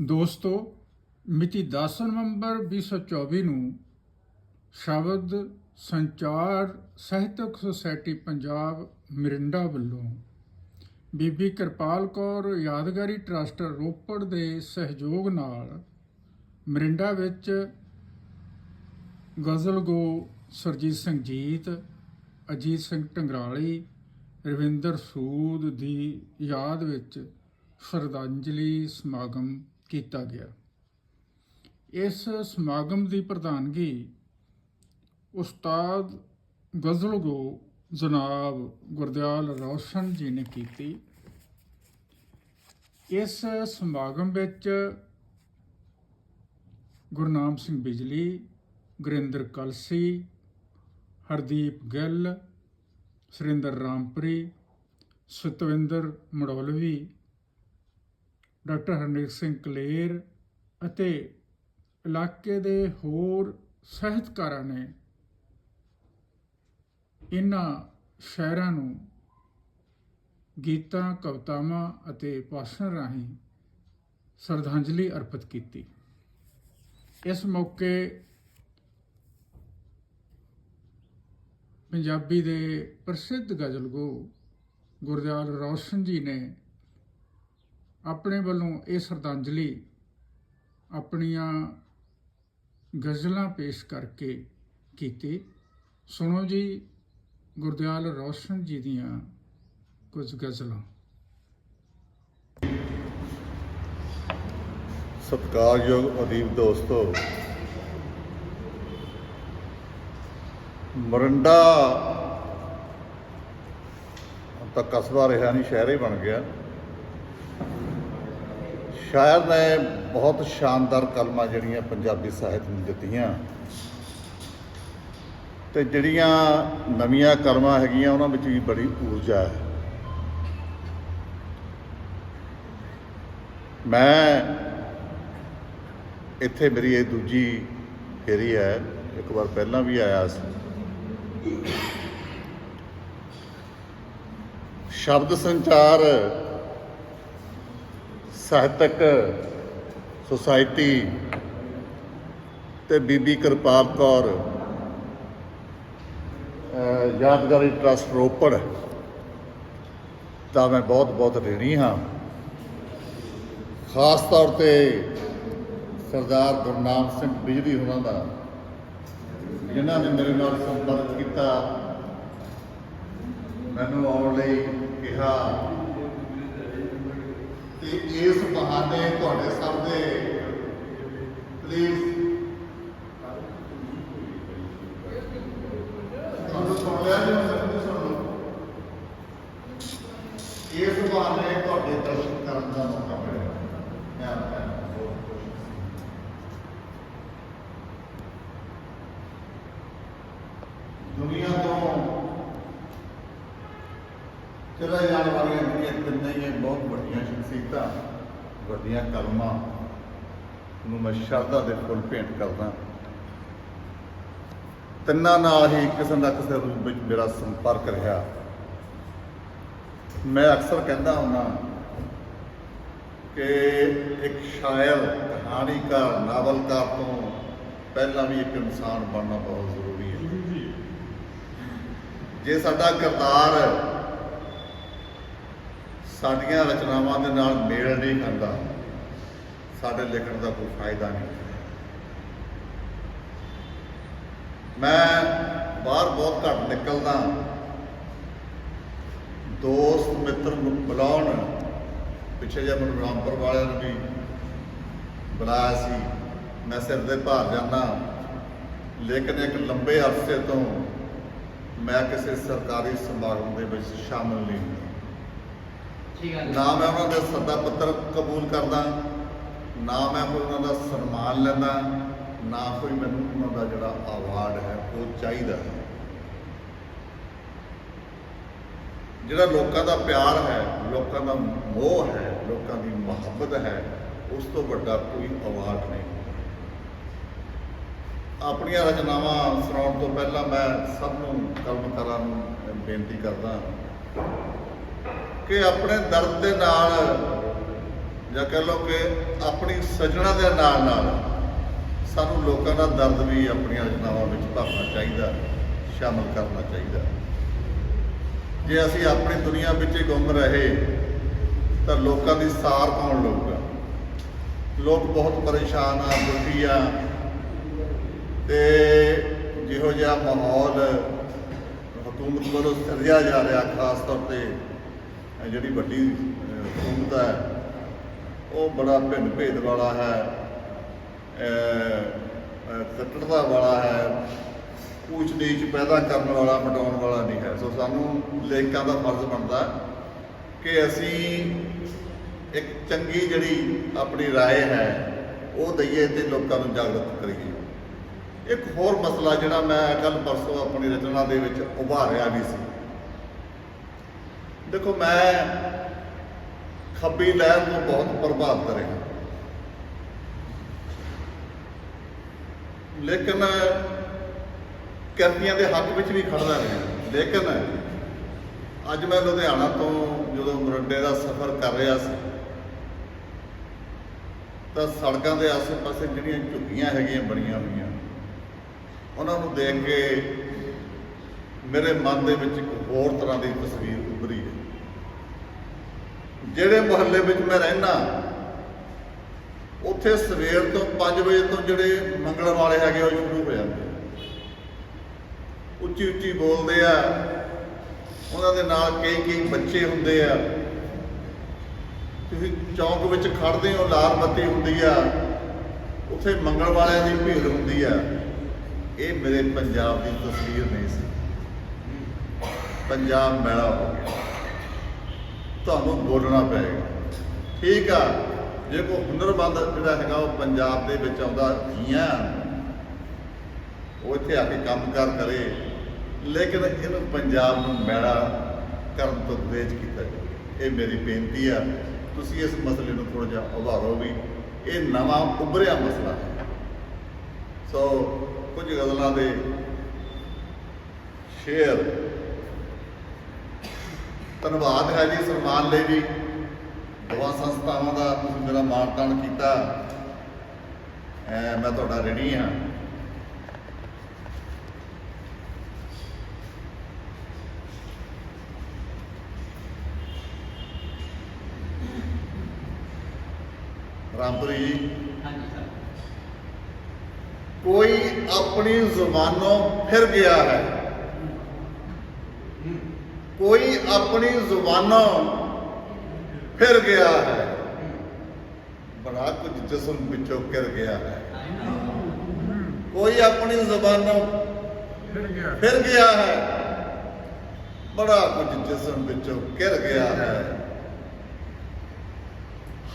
ਦੋਸਤੋ, ਮਿਤੀ 10 ਨਵੰਬਰ 2024 ਨੂੰ ਸ਼ਬਦ ਸੰਚਾਰ ਸਾਹਿਤਕ ਸੁਸਾਇਟੀ ਪੰਜਾਬ, ਮਿਰਿੰਡਾ ਵੱਲੋਂ ਬੀਬੀ ਕਿਰਪਾਲ ਕੌਰ ਯਾਦਗਾਰੀ ਟਰੱਸਟ ਰੋਪੜ ਦੇ ਸਹਿਯੋਗ ਨਾਲ ਮਿਰਿੰਡਾ ਵਿੱਚ ਗਜ਼ਲ ਗੋ ਸਰਜੀਤ ਸਿੰਘ ਜੀਤ, ਅਜੀਤ ਸਿੰਘ ਟੰਗਰਾਲੀ ਰਵਿੰਦਰ ਸੂਦ ਦੀ ਯਾਦ ਵਿੱਚ ਸ਼ਰਧਾਂਜਲੀ ਸਮਾਗਮ ਕੀਤਾ ਗਿਆ। ਇਸ ਸਮਾਗਮ ਦੀ ਪ੍ਰਧਾਨਗੀ ਉਸਤਾਦ ਗਜ਼ਲਗੋ ਜਨਾਬ ਗੁਰਦਿਆਲ ਰੌਸ਼ਨ ਜੀ ਨੇ ਕੀਤੀ। ਇਸ ਸਮਾਗਮ ਵਿੱਚ ਗੁਰਨਾਮ ਸਿੰਘ ਬਿਜਲੀ, ਗੁਰਿੰਦਰ ਕਲਸੀ, ਹਰਦੀਪ ਗਿੱਲ, ਸੁਰਿੰਦਰ ਰਾਮਪਰੀ, ਸਤਵਿੰਦਰ ਮੜੌਲਵੀ ਡਾਕਟਰ ਹਰਨੇਕ ਸਿੰਘ ਕਲੇਰ ਅਤੇ ਇਲਾਕੇ ਦੇ ਹੋਰ ਸਾਹਿਤਕਾਰਾਂ ਨੇ ਇਹਨਾਂ ਸ਼ਾਇਰਾਂ ਨੂੰ ਗੀਤਾਂ, ਕਵਿਤਾਵਾਂ ਅਤੇ ਭਾਸ਼ਣ ਰਾਹੀਂ ਸ਼ਰਧਾਂਜਲੀ ਅਰਪਿਤ ਕੀਤੀ। ਇਸ ਮੌਕੇ ਪੰਜਾਬੀ ਦੇ ਪ੍ਰਸਿੱਧ ਗਜ਼ਲਗੋ ਗੁਰਦਿਆਲ ਰੌਸ਼ਨ ਜੀ ਨੇ ਆਪਣੇ ਵੱਲੋਂ ਇਹ ਸ਼ਰਧਾਂਜਲੀ ਆਪਣੀਆਂ ਗਜ਼ਲਾਂ ਪੇਸ਼ ਕਰਕੇ ਕੀਤੀ। ਸੁਣੋ ਜੀ, ਗੁਰਦਿਆਲ ਰੌਸ਼ਨ ਜੀ ਦੀਆਂ ਕੁਝ ਗਜ਼ਲਾਂ। ਸਤਿਕਾਰਯੋਗ ਅਦੀਬ ਦੋਸਤੋ, ਮਰੰਡਾ ਤਾਂ ਕਸਬਾ ਰਿਹਾ ਨਹੀਂ, ਸ਼ਹਿਰ ਹੀ ਬਣ ਗਿਆ। ਸ਼ਾਇਰ ਨੇ ਬਹੁਤ ਸ਼ਾਨਦਾਰ ਕਲਮਾਂ ਜਿਹੜੀਆਂ ਪੰਜਾਬੀ ਸਾਹਿਤ ਨੂੰ ਦਿੱਤੀਆਂ। ਤੇ ਜਿਹੜੀਆਂ ਨਵੀਆਂ ਕਲਮਾਂ ਹੈਗੀਆਂ, ਉਹਨਾਂ ਵਿੱਚ ਵੀ ਬੜੀ ਊਰਜਾ ਹੈ। ਮੈਂ ਇੱਥੇ ਮੇਰੀ ਇਹ ਦੂਜੀ ਫੇਰੀ ਹੈ, ਇੱਕ ਵਾਰ ਪਹਿਲਾਂ ਵੀ ਆਇਆ ਸੀ। ਸ਼ਬਦ ਸੰਚਾਰ ਸਾਹਿਤਕ ਸੁਸਾਇਟੀ ਤੇ ਬੀਬੀ ਕਿਰਪਾਲ ਕੌਰ ਯਾਦਗਾਰੀ ਟਰਸਟ ਰੋਪੜ ਦਾ ਮੈਂ ਬਹੁਤ ਬਹੁਤ ਰਿਣੀ ਹਾਂ। ਖਾਸ ਤੌਰ ਤੇ ਸਰਦਾਰ ਗੁਰਨਾਮ ਸਿੰਘ ਬਿਜਲੀ ਉਹਨਾਂ ਦਾ, ਜਿਨ੍ਹਾਂ ਨੇ ਮੇਰੇ ਨਾਲ ਸੰਪਰਕ ਕੀਤਾ, ਮੈਨੂੰ ਆਉਣ ਲਈ ਕਿਹਾ ਕਿ ਇਸ ਬਹਾਨੇ ਤੁਹਾਡੇ ਸਾਹਮਣੇ ਪਲੀਜ਼ ਤੁਹਾਨੂੰ ਸੁਣ ਲਿਆ ਜੀ ਮੈਨੂੰ ਸੁਣ ਲਓ ਇਸ ਬਹਾਨੇ ਤੁਹਾਡੇ ਦਰਸ਼ਨ ਕਰਨ ਦਾ ਮੌਕਾ ਮਿਲਿਆ। ਮੈਂ ਆਪਣਾ ਬਹੁਤ ਖੁਸ਼ ਹਾਂ ਦੁਨੀਆ ਤੋਂ ਚਲਾ ਜਾਣ ਵਾਲੀਆਂ ਜਿਹੜੀਆਂ ਤਿੰਨੇ ਹੀ ਬਹੁਤ ਵੱਡੀਆਂ ਸ਼ਖਸੀਅਤਾਂ ਵੱਡੀਆਂ ਕਲਮਾਂ ਨੂੰ ਮੈਂ ਸ਼ਰਧਾ ਦੇ ਫੁੱਲ ਭੇਂਟ ਕਰਦਾ। ਤਿੰਨਾਂ ਨਾਲ ਹੀ ਕਿਸੇ ਨਾ ਕਿਸੇ ਰੂਪ ਵਿੱਚ ਮੇਰਾ ਸੰਪਰਕ ਰਿਹਾ। ਮੈਂ ਅਕਸਰ ਕਹਿੰਦਾ ਹੁੰਦਾ ਕਿ ਇੱਕ ਸ਼ਾਇਰ ਕਹਾਣੀਕਾਰ ਨਾਵਲਕਾਰ ਤੋਂ ਪਹਿਲਾਂ ਵੀ ਇੱਕ ਇਨਸਾਨ ਬਣਨਾ ਬਹੁਤ ਜ਼ਰੂਰੀ ਹੈ। ਜੇ ਸਾਡਾ ਕਿਰਦਾਰ ਸਾਡੀਆਂ ਰਚਨਾਵਾਂ ਦੇ ਨਾਲ ਮੇਲ ਨਹੀਂ ਖਾਂਦਾ। ਸਾਡੇ ਲਿਖਣ ਦਾ ਕੋਈ ਫਾਇਦਾ ਨਹੀਂ। ਮੈਂ ਬਾਹਰ ਬਹੁਤ ਘੱਟ ਨਿਕਲਦਾ। ਦੋਸਤ, ਮਿੱਤਰ ਨੂੰ ਬੁਲਾਉਣ, ਪਿੱਛੇ ਜੇ ਮੈਨੂੰ ਰਾਮਪੁਰ ਵਾਲਿਆਂ ਨੂੰ ਵੀ ਬੁਲਾਇਆ ਸੀ। ਮੈਂ ਸਿਰ ਦੇ ਭਾਰ ਜਾਂਦਾ। ਲੇਕਿਨ ਇੱਕ ਲੰਬੇ ਅਰਸੇ ਤੋਂ ਮੈਂ ਕਿਸੇ ਸਰਕਾਰੀ ਸਮਾਗਮ ਦੇ ਵਿੱਚ ਸ਼ਾਮਲ ਨਹੀਂ। ਹੁੰਦਾ ਨਾ ਮੈਂ ਉਹਨਾਂ ਦਾ ਸੱਦਾ ਪੱਤਰ ਕਬੂਲ ਕਰਦਾ, ਨਾ ਮੈਂ ਕੋਈ ਉਹਨਾਂ ਦਾ ਸਨਮਾਨ ਲੈਂਦਾ, ਨਾ ਕੋਈ ਮੈਨੂੰ ਉਹਨਾਂ ਦਾ ਜਿਹੜਾ ਅਵਾਰਡ ਹੈ, ਉਹ ਚਾਹੀਦਾ ਹੈ। ਜਿਹੜਾ ਲੋਕਾਂ ਦਾ ਪਿਆਰ ਹੈ, ਲੋਕਾਂ ਦਾ ਮੋਹ ਹੈ, ਲੋਕਾਂ ਦੀ ਮੁਹੱਬਤ ਹੈ, ਉਸ ਤੋਂ ਵੱਡਾ ਕੋਈ ਅਵਾਰਡ ਨਹੀਂ ਆਪਣੀਆਂ ਰਚਨਾਵਾਂ ਸੁਣਾਉਣ ਤੋਂ ਪਹਿਲਾਂ ਮੈਂ ਸਭ ਨੂੰ ਕਲਮਕਾਰਾਂ ਨੂੰ ਬੇਨਤੀ ਕਰਦਾ ਕਿ ਆਪਣੇ ਦਰਦ ਦੇ ਨਾਲ ਜਾਂ ਕਹਿ ਲਓ ਕਿ ਆਪਣੀ ਸਜਣਾ ਦੇ ਨਾਲ ਨਾਲ ਸਾਨੂੰ ਲੋਕਾਂ ਦਾ ਦਰਦ ਵੀ ਆਪਣੀਆਂ ਰਚਨਾਵਾਂ ਵਿੱਚ ਭਰਨਾ ਚਾਹੀਦਾ, ਸ਼ਾਮਲ ਕਰਨਾ ਚਾਹੀਦਾ। ਜੇ ਅਸੀਂ ਆਪਣੀ ਦੁਨੀਆ ਵਿੱਚ ਹੀ ਗੁੰਮ ਰਹੇ, ਤਾਂ ਲੋਕਾਂ ਦੀ ਸਾਰ ਕੌਣ ਲਊਗਾ? ਲੋਕ ਬਹੁਤ ਪਰੇਸ਼ਾਨ ਆ, ਦੁਖੀ ਆ, ਤੇ ਜਿਹੋ ਜਿਹਾ ਮਾਹੌਲ ਹਕੂਮਤ ਵੱਲੋਂ ਸਿਰਜਿਆ ਜਾ ਰਿਹਾ, ਖਾਸ ਤੌਰ ਤੇ ਜਿਹੜੀ ਵੱਡੀ ਅਹ, ਹਕੂਮਤ ਹੈ ਉਹ ਬੜਾ ਭਿੰਨ ਭੇਦ ਵਾਲਾ ਹੈ ਅਹ, ਅਹ, ਕੱਟੜਤਾ ਵਾਲਾ ਹੈ ਊਚ ਨੀਚ ਪੈਦਾ ਕਰਨ ਵਾਲਾ ਮਟਾਉਣ ਵਾਲਾ ਨਹੀਂ ਹੈ ਸੋ ਸਾਨੂੰ ਲੇਖਕਾਂ ਦਾ ਫਰਜ਼ ਬਣਦਾ ਕਿ ਅਸੀਂ ਇੱਕ ਚੰਗੀ ਜਿਹੜੀ ਆਪਣੀ رائے ਹੈ ਉਹ ਦਈਏ ਤੇ ਲੋਕਾਂ ਨੂੰ ਜਾਗਰੂਕ ਕਰੀਏ ਇੱਕ ਹੋਰ ਮਸਲਾ ਜਿਹੜਾ ਮੈਂ ਕੱਲ ਪਰਸੋਂ ਆਪਣੀ ਰਚਨਾ ਦੇ ਵਿੱਚ ਉਭਾਰਿਆ ਵੀ ਸੀ ਦੇਖੋ, ਮੈਂ ਖੱਬੀ ਲਹਿਰ ਤੋਂ ਬਹੁਤ ਪ੍ਰਭਾਵਿਤ ਰਿਹਾ। ਲੇਕਿਨ ਕਰਤੀਆਂ ਦੇ ਹੱਕ ਵਿੱਚ ਵੀ ਖੜਦਾ ਰਿਹਾ। ਲੇਕਿਨ ਅੱਜ ਮੈਂ ਲੁਧਿਆਣਾ ਤੋਂ ਜਦੋਂ ਮਰੰਡੇ ਦਾ ਸਫ਼ਰ ਕਰ ਰਿਹਾ ਸੀ, ਤਾਂ ਸੜਕਾਂ ਦੇ ਆਸੇ-ਪਾਸੇ ਜਿਹੜੀਆਂ ਝੁੱਗੀਆਂ ਹੈਗੀਆਂ ਬਣੀਆਂ ਹੋਈਆਂ, ਉਹਨਾਂ ਨੂੰ ਦੇਖ ਕੇ ਮੇਰੇ ਮਨ ਦੇ ਵਿੱਚ ਇੱਕ ਹੋਰ ਤਰ੍ਹਾਂ ਦੀ ਤਸਵੀਰ ਉੱਭਰੀ। ਜਿਹੜੇ ਮੁਹੱਲੇ ਵਿੱਚ ਮੈਂ ਰਹਿਣਾ ਉੱਥੇ ਸਵੇਰ ਤੋਂ 5 ਵਜੇ ਤੋਂ ਜਿਹੜੇ ਮੰਗਲ ਵਾਲੇ ਹੈਗੇ ਉਹ ਸ਼ੁਰੂ ਹੋ ਜਾਂਦੇ ਉੱਚੀ ਉੱਚੀ ਬੋਲਦੇ ਆ। ਉਹਨਾਂ ਦੇ ਨਾਲ ਕਈ ਕਈ ਬੱਚੇ ਹੁੰਦੇ ਆ। ਤੁਸੀਂ ਚੌਂਕ ਵਿੱਚ ਖੜਦੇ ਹੋ, ਲਾਲ ਬੱਤੀ ਹੁੰਦੀ ਆ। ਉੱਥੇ ਮੰਗਲ ਵਾਲਿਆਂ ਦੀ ਭੀੜ ਹੁੰਦੀ ਆ। ਇਹ ਮੇਰੇ ਪੰਜਾਬ ਦੀ ਤਸਵੀਰ ਨਹੀਂ ਸੀ। ਪੰਜਾਬ ਮੈਲਾ ਹੋ ਗਿਆ। ਤੁਹਾਨੂੰ ਬੋਲਣਾ ਪਏਗਾ। ਠੀਕ ਆ। ਜੇ ਕੋਈ ਹੁਨਰਮੰਦ ਜਿਹੜਾ ਹੈਗਾ ਉਹ ਪੰਜਾਬ ਦੇ ਵਿੱਚ ਆਉਂਦਾ ਜੀਆਂ ਉਹ ਇੱਥੇ ਆ ਕੇ ਕੰਮਕਾਰ ਕਰੇ ਲੇਕਿਨ ਇਹਨੂੰ ਪੰਜਾਬ ਨੂੰ ਮੈੜਾ ਕਰਨ ਤੋਂ ਗੁਰੇਜ਼ ਕੀਤਾ ਜਾਵੇ। ਇਹ ਮੇਰੀ ਬੇਨਤੀ ਆ। ਤੁਸੀਂ ਇਸ ਮਸਲੇ ਨੂੰ ਥੋੜਾ ਜਿਹਾ ਉਭਾਰੋ ਵੀ। ਇਹ ਨਵਾਂ ਉੱਭਰਿਆ ਮਸਲਾ ਹੈ। ਸੋ, ਕੁਝ ਗਜ਼ਲਾਂ ਦੇ ਸ਼ੇਰ ਧੰਨਵਾਦ ਹੈ ਜੀ ਸਨਮਾਨ ਲਈ ਵੀ। ਦੋਵਾਂ ਸੰਸਥਾਵਾਂ ਦਾ ਤੁਸੀਂ ਮੇਰਾ ਮਾਣ ਤਾਣ ਕੀਤਾ। ਐ ਮੈਂ ਤੁਹਾਡਾ ਰਣੀ ਹਾਂ। ਰਾਮਪੁਰੀ ਜੀ। ਹਾਂਜੀ ਸਰ। ਕੋਈ ਆਪਣੀ ਜ਼ੁਬਾਨੋਂ ਫਿਰ ਗਿਆ ਹੈ ਕੋਈ ਆਪਣੀ ਜ਼ੁਬਾਨੋਂ ਫਿਰ ਗਿਆ ਹੈ। ਬੜਾ ਕੁਝ ਜਿਸਮ ਵਿੱਚੋਂ ਕਰ ਗਿਆ ਹੈ। ਕੋਈ ਆਪਣੀ ਜ਼ੁਬਾਨੋਂ ਫਿਰ ਗਿਆ। ਫਿਰ ਗਿਆ ਹੈ। ਬੜਾ ਕੁਝ ਜਿਸਮ ਵਿੱਚੋਂ ਕਿਰ ਗਿਆ ਹੈ।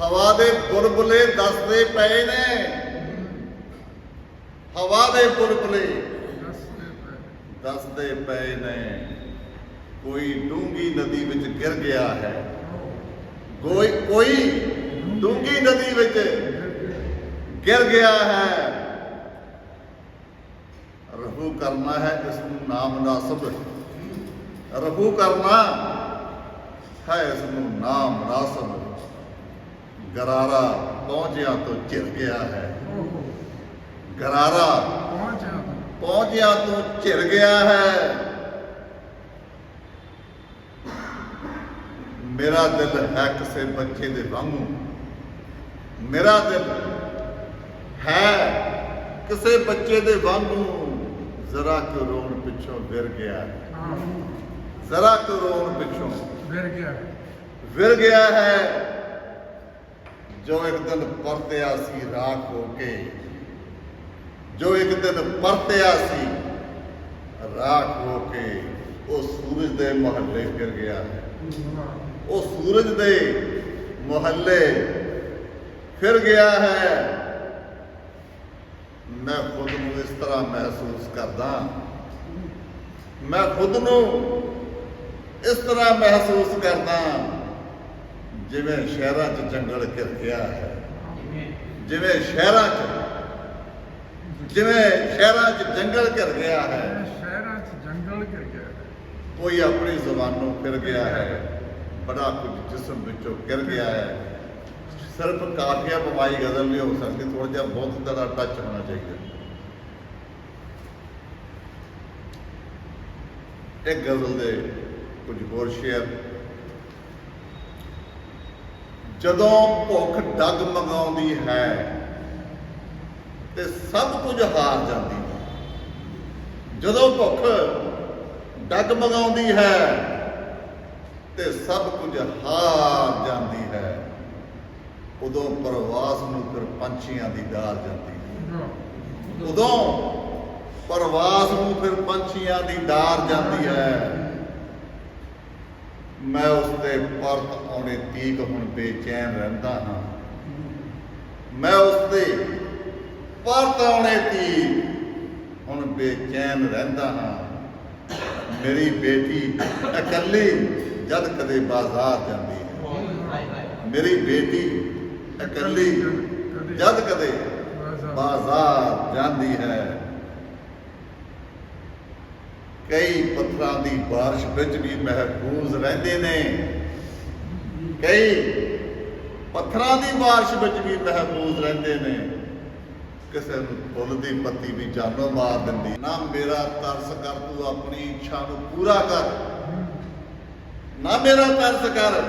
ਹਵਾ ਦੇ ਬੁਲਬੁਲੇ ਦੱਸਦੇ ਪਏ ਨੇ। ਹਵਾ ਦੇ ਬੁਲਬੁਲੇ ਦੱਸਦੇ ਪਏ। ਦੱਸਦੇ ਪਏ ਨੇ। ਕੋਈ ਡੂੰਗੀ ਨਦੀ ਵਿੱਚ ਗਿਰ ਗਿਆ ਹੈ। ਕੋਈ ਕੋਈ ਡੂੰਗੀ ਨਦੀ ਵਿੱਚ ਗਿਰ ਗਿਆ ਹੈ। ਰਹੂ ਕਰਨਾ ਹੈ ਇਸ ਨੂੰ ਨਾਮ ਮੁਨਾਸਬ ਰਹੂ ਕਰਨਾ ਹੈ ਇਸ ਨੂੰ ਨਾਮ ਮੁਨਾਸਬ ਗਰਾਰਾ ਪਹੁੰਚਿਆ ਤੋਂ ਚਿਰ ਗਿਆ ਹੈ। ਗਰਾਰਾ ਪਹੁੰਚਿਆ ਤੂੰ। ਪਹੁੰਚਿਆ ਤੋਂ ਝਿਰ ਗਿਆ ਹੈ। ਮੇਰਾ ਦਿਲ ਹੈ ਕਿਸੇ ਬੱਚੇ ਦੇ ਵਾਂਗੂ। ਮੇਰਾ ਦਿਲ ਹੈ ਕਿਸੇ ਬੱਚੇ ਦੇ ਵਾਂਗੂ। ਜ਼ਰਾ ਕੁ ਰੋਣ ਪਿੱਛੋਂ ਵਿਰ ਗਿਆ। ਜ਼ਰਾ ਕੁ ਰੋਣ ਪਿੱਛੋਂ ਫਿਰ ਗਿਆ। ਵਿਰ ਗਿਆ ਹੈ। ਜੋ ਇੱਕ ਦਿਨ ਪਰਤਿਆ ਸੀ ਰਾਖ ਹੋ ਕੇ ਜੋ ਇੱਕ ਦਿਨ ਪਰਤਿਆ ਸੀ ਰਾਖ ਹੋ ਕੇ ਉਹ ਸੂਰਜ ਦੇ ਮਹੱਲੇ ਫਿਰ ਗਿਆ। ਹੈ ਉਹ ਸੂਰਜ ਦੇ ਮਹੱਲੇ ਫਿਰ ਗਿਆ ਹੈ। ਮੈਂ ਖੁਦ ਨੂੰ ਇਸ ਤਰ੍ਹਾਂ ਮਹਿਸੂਸ ਕਰਦਾ। ਮੈਂ ਖੁਦ ਨੂੰ ਇਸ ਤਰ੍ਹਾਂ ਮਹਿਸੂਸ ਕਰਦਾ ਜਿਵੇਂ ਸ਼ਹਿਰਾਂ 'ਚ ਜੰਗਲ ਘਿਰ ਗਿਆ ਹੈ। ਜਿਵੇਂ ਸ਼ਹਿਰਾਂ 'ਚ ਜਿਵੇਂ ਸ਼ਹਿਰਾਂ 'ਚ ਜੰਗਲ ਘਿਰ ਗਿਆ ਹੈ। ਸ਼ਹਿਰਾਂ 'ਚ ਜੰਗਲ ਘਿਰ ਗਿਆ ਕੋਈ ਆਪਣੀ ਜ਼ੁਬਾਨੋਂ ਫਿਰ ਗਿਆ ਹੈ। ਬੜਾ ਕੁਝ ਜਿਸਮ ਵਿੱਚੋਂ ਗਿਰ ਗਿਆ ਹੈ। ਸਿਰਫ ਕਾਫੀਆ ਬਮਾਈ ਗਜ਼ਲ ਨਹੀਂ ਹੋ ਸਕਦੀ ਥੋੜਾ ਜਿਹਾ ਬਹੁਤ ਜ਼ਿਆਦਾ ਟੱਚ ਹੋਣਾ ਚਾਹੀਦਾ। ਇੱਕ ਗਜ਼ਲ ਦੇ ਕੁਝ ਹੋਰ ਸ਼ੇਅਰ। ਜਦੋਂ ਭੁੱਖ ਡਗ ਮਗਾਉਂਦੀ ਹੈ, ਤੇ ਸਭ ਕੁਝ ਹਾਰ ਜਾਂਦੀ ਹੈ। ਜਦੋਂ ਭੁੱਖ ਡਗ ਮਗਾਉਂਦੀ ਹੈ ਤੇ ਸਭ ਕੁਝ ਹਾਰ ਜਾਂਦੀ ਹੈ। ਉਦੋਂ ਪ੍ਰਵਾਸ ਨੂੰ ਫਿਰ ਪੰਛੀਆਂ ਦੀ ਡਾਰ ਜਾਂਦੀ ਹੈ। ਉਦੋਂ ਪ੍ਰਵਾਸ ਨੂੰ ਫਿਰ ਪੰਛੀਆਂ ਦੀ ਡਾਰ ਜਾਂਦੀ ਹੈ। ਮੈਂ ਉਸ ਦੇ ਪਰਤ ਆਉਣੇ ਤੀਕ ਹੁਣ ਬੇਚੈਨ ਰਹਿੰਦਾ ਹਾਂ। ਮੈਂ ਉਸ ਦੇ ਪਰਤ ਆਉਣੇ ਤੀਕ ਹੁਣ ਬੇਚੈਨ ਰਹਿੰਦਾ ਹਾਂ। ਮੇਰੀ ਬੇਟੀ ਇਕੱਲੀ ਜਦ ਕਦੇ ਬਾਜ਼ਾਰ ਜਾਂਦੀ ਹੈ। ਮੇਰੀ ਬੇਟੀ ਇਕੱਲੀ ਜਦ ਕਦੇ ਬਾਜ਼ਾਰ ਜਾਂਦੀ ਹੈ ਕਈ ਪੱਥਰਾਂ ਦੀ ਬਾਰਿਸ਼ ਵਿੱਚ ਵੀ ਮਹਿਫੂਜ਼ ਰਹਿੰਦੇ ਨੇ। ਕਈ ਪੱਥਰਾਂ ਦੀ ਬਾਰਿਸ਼ ਵਿੱਚ ਵੀ ਮਹਿਫੂਜ਼ ਰਹਿੰਦੇ ਨੇ। ਕਿਸੇ ਨੂੰ ਫੁੱਲ ਦੀ ਪੱਤੀ ਵੀ ਜਾਨੋਂ ਮਾਰ ਦਿੰਦੀ। ਨਾ ਮੇਰਾ ਤਰਸ ਕਰ ਤੂੰ ਆਪਣੀ ਇੱਛਾ ਨੂੰ ਪੂਰਾ ਕਰ। ਨਾ ਮੇਰਾ ਤਰਸ ਕਰ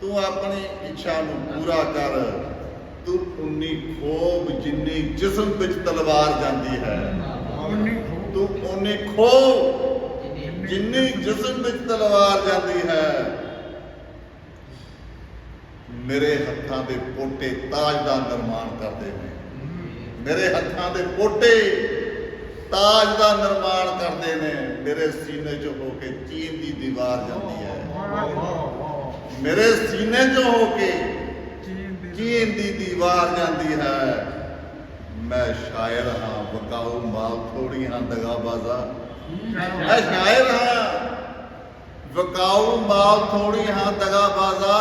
ਤੂੰ ਆਪਣੀ ਇੱਛਾ ਨੂੰ ਪੂਰਾ ਕਰ। ਤੂੰ ਉਨੀ ਖੋਬ ਜਿੰਨੀ ਜਿਸਮ ਵਿੱਚ ਤਲਵਾਰ ਜਾਂਦੀ ਹੈ। ਤੂੰ ਉਨੀ ਖੋਬ ਜਿੰਨੀ ਜਿਸਮ ਵਿੱਚ ਤਲਵਾਰ ਜਾਂਦੀ ਹੈ। ਮੇਰੇ ਹੱਥਾਂ ਦੇ ਪੋਟੇ ਤਾਜ ਦਾ ਨਿਰਮਾਣ ਕਰਦੇ ਨੇ। ਮੇਰੇ ਹੱਥਾਂ ਦੇ ਪੋਟੇ ਤਾਜ ਦਾ ਨਿਰਮਾਣ ਕਰਦੇ ਨੇ। ਮੇਰੇ ਸੀਨੇ 'ਚ ਹੋ ਕੇ ਚੀਨ ਦੀ ਦੀਵਾਰ ਜਾਂਦੀ ਹੈ। ਮੇਰੇ ਸੀਨੇ 'ਚ ਹੋ ਕੇ ਚੀਨ ਦੀ ਦੀਵਾਰ ਜਾਂਦੀ ਹੈ। ਮੈਂ ਸ਼ਾਇਰ ਹਾਂ ਬਕਾਊ ਮਾਲ ਥੋੜੀ ਹਾਂ ਦਗਾਬਾਜ਼ਾ ਮੈਂ ਸ਼ਾਇਰ ਹਾਂ ਬਕਾਊ ਮਾਲ ਥੋੜੀ ਹਾਂ ਦਗਾਬਾਜ਼ਾ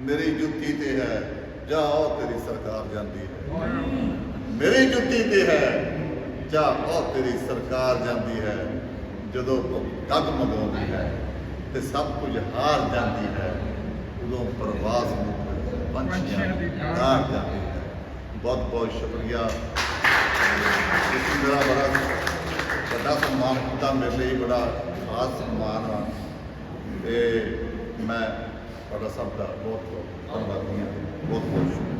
ਮੇਰੀ ਜੁੱਤੀ ਤੇ ਹੈ, ਜਾਓ ਤੇਰੀ ਸਰਕਾਰ ਜਾਂਦੀ ਹੈ। ਮੇਰੀ ਜੁੱਤੀ ਤੇ ਹੈ ਜਾ ਉਹ ਤੇਰੀ ਸਰਕਾਰ ਜਾਂਦੀ ਹੈ ਜਦੋਂ ਡਗ ਮਗਾਉਂਦੀ ਹੈ ਤੇ ਸਭ ਕੁਝ ਹਾਰ ਜਾਂਦੀ ਹੈ ਉਦੋਂ ਪ੍ਰਵਾਸ ਪੰਛੀਆਂ ਦੀ ਡਾਰ ਜਾਂਦੀ ਹੈ। ਬਹੁਤ ਬਹੁਤ ਸ਼ੁਕਰੀਆ। ਤੁਸੀਂ ਮੇਰਾ ਬੜਾ ਵੱਡਾ ਸਨਮਾਨ ਕੀਤਾ ਮੇਰੇ ਲਈ ਬੜਾ ਖਾਸ ਸਨਮਾਨ ਆ। ਤੇ ਮੈਂ ਤੁਹਾਡਾ ਸਭ ਦਾ ਬਹੁਤ ਬਹੁਤ ਧੰਨਵਾਦੀ ਹਾਂ। ਬਹੁਤ ਬਹੁਤ ਸ਼ੁਕਰੀਆ।